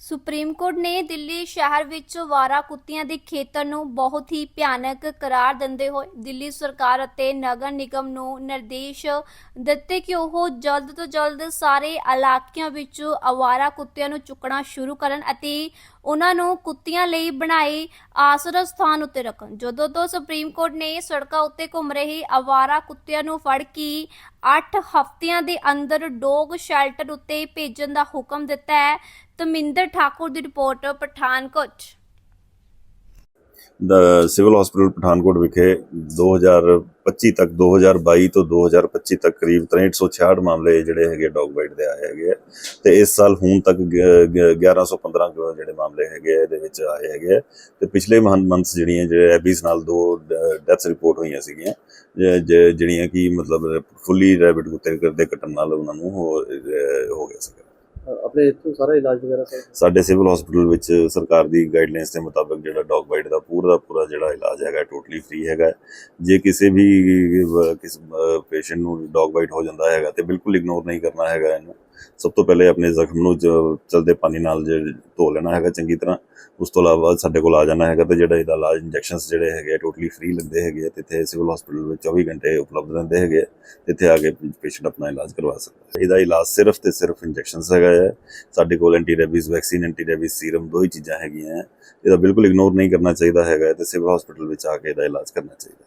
Supreme court ਨੇ ਦਿੱਲੀ ਸ਼ਹਿਰ ਵਿੱਚ ਵਾਰਾ ਕੁੱਤਿਆਂ ਦੇ ਖੇਤਰ ਨੂੰ ਬਹੁਤ ਹੀ ਭਿਆਨਕ ਕਰਾਰ ਦਿੰਦੇ ਹੋਏ ਦਿੱਲੀ ਸਰਕਾਰ ਅਤੇ ਨਗਰ ਨਿਗਮ ਨੂੰ ਨਿਰਦੇਸ਼ ਦਿੱਤੇ ਕਿ ਉਹ ਜਲਦ ਤੋਂ ਜਲਦ ਸਾਰੇ ਇਲਾਕਿਆਂ ਵਿੱਚ ਅਵਾਰਾ ਕੁੱਤਿਆਂ ਨੂੰ ਚੁੱਕਣਾ ਸ਼ੁਰੂ ਕਰਨ ਅਤੇ ਉਹਨਾਂ ਨੂੰ ਕੁੱਤਿਆਂ ਲਈ ਬਣਾਏ ਆਸਰਾ ਸਥਾਨ ਉੱਤੇ ਰੱਖਣ। ਜਦੋਂ ਤੋਂ ਸੁਪਰੀਮ ਕੋਰਟ ਨੇ ਸੜਕਾਂ ਉੱਤੇ ਘੁੰਮ ਰਹੇ ਅਵਾਰਾ ਕੁੱਤਿਆਂ ਨੂੰ ਫੜ ਕੇ 8 ਹਫ਼ਤਿਆਂ ਦੇ ਅੰਦਰ ਡੋਗ ਸ਼ੈਲਟਰ ਉੱਤੇ ਭੇਜਣ ਦਾ ਹੁਕਮ ਦਿੱਤਾ ਹੈ ਤਮਿੰਦਰ ਠਾਕੁਰ ਦੀ report, Pathankot. Civil hospital Pathankot ਵਿਖੇ 2025 ਤੱਕ 2022 ਤੋਂ 2025 ਤੱਕ ਕਰੀਬ 6366 ਮਾਮਲੇ ਜਿਹੜੇ ਹੈਗੇ ਡੌਗ ਬਾਈਟ ਦੇ ਆਏ ਹੈਗੇ ਆ। ਤੇ ਇਸ ਸਾਲ ਹੁਣ ਤੱਕ ਗ- ਗ- 1115 ਜਿਹੜੇ ਮਾਮਲੇ ਹੈਗੇ ਆ, ਇਹਦੇ ਵਿੱਚ ਆਏ ਹੈਗੇ ਆ। ਤੇ ਪਿਛਲੇ ਮੰਥਸ ਜਿਹੜੀਆਂ ਜਿਹੜੇ ਰੈਬੀਜ਼ ਨਾਲ ਦੋ ਡੈਥਸ ਰਿਪੋਰਟ ਹੋਈਆਂ ਸੀਗੀਆਂ ਜਿਹੜੀਆਂ ਕਿ ਮਤਲਬ ਫੁੱਲੀ ਰੈਬਿਟ ਕੁੱਤੇ ਦੇ ਕੱਟਣ ਨਾਲ ਉਹਨਾਂ ਨੂੰ ਹੋ ਗਿਆ ਸੀਗਾ। ਆਪਣੇ ਇੱਥੋਂ ਸਾਰਾ ਇਲਾਜ ਵਗੈਰਾ ਸਭ ਸਾਡੇ ਸਿਵਲ ਹਸਪੀਟਲ ਵਿੱਚ ਸਰਕਾਰ ਦੀ ਗਾਈਡਲਾਈਨਸ ਦੇ ਮੁਤਾਬਕ ਜਿਹੜਾ ਡੌਗ ਬਾਈਟ ਦਾ ਪੂਰਾ ਦਾ ਪੂਰਾ ਜਿਹੜਾ ਇਲਾਜ ਹੈਗਾ ਟੋਟਲੀ ਫ੍ਰੀ ਹੈਗਾ ਜੇ ਕਿਸੇ ਵੀ ਕਿਸ ਪੇਸ਼ੈਂਟ ਨੂੰ ਡੌਗ ਬਾਈਟ ਹੋ ਜਾਂਦਾ ਹੈਗਾ ਤੇ ਬਿਲਕੁਲ ਇਗਨੋਰ ਨਹੀਂ ਕਰਨਾ ਹੈਗਾ ਇਹਨੂੰ। ਸਭ ਤੋਂ ਪਹਿਲੇ ਆਪਣੇ ਜ਼ਖਮ ਨੂੰ ਜ- ਚਲਦੇ ਪਾਣੀ ਨਾਲ ਜੇ ਧੋ ਲੈਣਾ ਹੈਗਾ ਚੰਗੀ ਤਰ੍ਹਾਂ ਉਸ ਤੋਂ ਇਲਾਵਾ ਸਾਡੇ ਕੋਲ ਆ ਜਾਣਾ ਹੈਗਾ ਤੇ ਜਿਹੜਾ ਇਹਦਾ ਇਲਾਜ ਇੰਜੈਕਸ਼ਨਸ ਜਿਹੜੇ ਹੈਗੇ ਟੋਟਲੀ ਫ੍ਰੀ ਲੈਂਦੇ ਹੈਗੇ ਆ ਤੇ ਇੱਥੇ ਸਿਵਲ ਹਸਪੀਟਲ ਵਿੱਚ 24 ਘੰਟੇ ਉਪਲਬਧ ਰਹਿੰਦੇ ਹੈਗੇ ਆ। ਇੱਥੇ ਆ ਕੇ ਪੇਸ਼ੈਂਟ ਆਪਣਾ ਇਲਾਜ ਕਰਵਾ ਸਕਦਾ ਇਹਦਾ ਇਲਾਜ ਸਿਰਫ ਤੇ ਸਿਰਫ ਇੰਜੈਕਸ਼ਨਸ ਹੈਗਾ ਹੈ ਸਾਡੇ ਕੋਲ anti rabies vaccine anti rabies serum ਦੋ ਹੀ ਚੀਜ਼ਾਂ ਹੈਗੀਆਂ ਹੈ। ਇਹਦਾ ਬਿਲਕੁਲ ਇਗਨੋਰ ਨਹੀਂ ਕਰਨਾ ਚਾਹੀਦਾ ਹੈਗਾ ਤੇ ਸਿਵਲ ਹਸਪੀਟਲ ਵਿੱਚ ਆ ਕੇ ਇਹਦਾ ਇਲਾਜ ਕਰਨਾ ਚਾਹੀਦਾ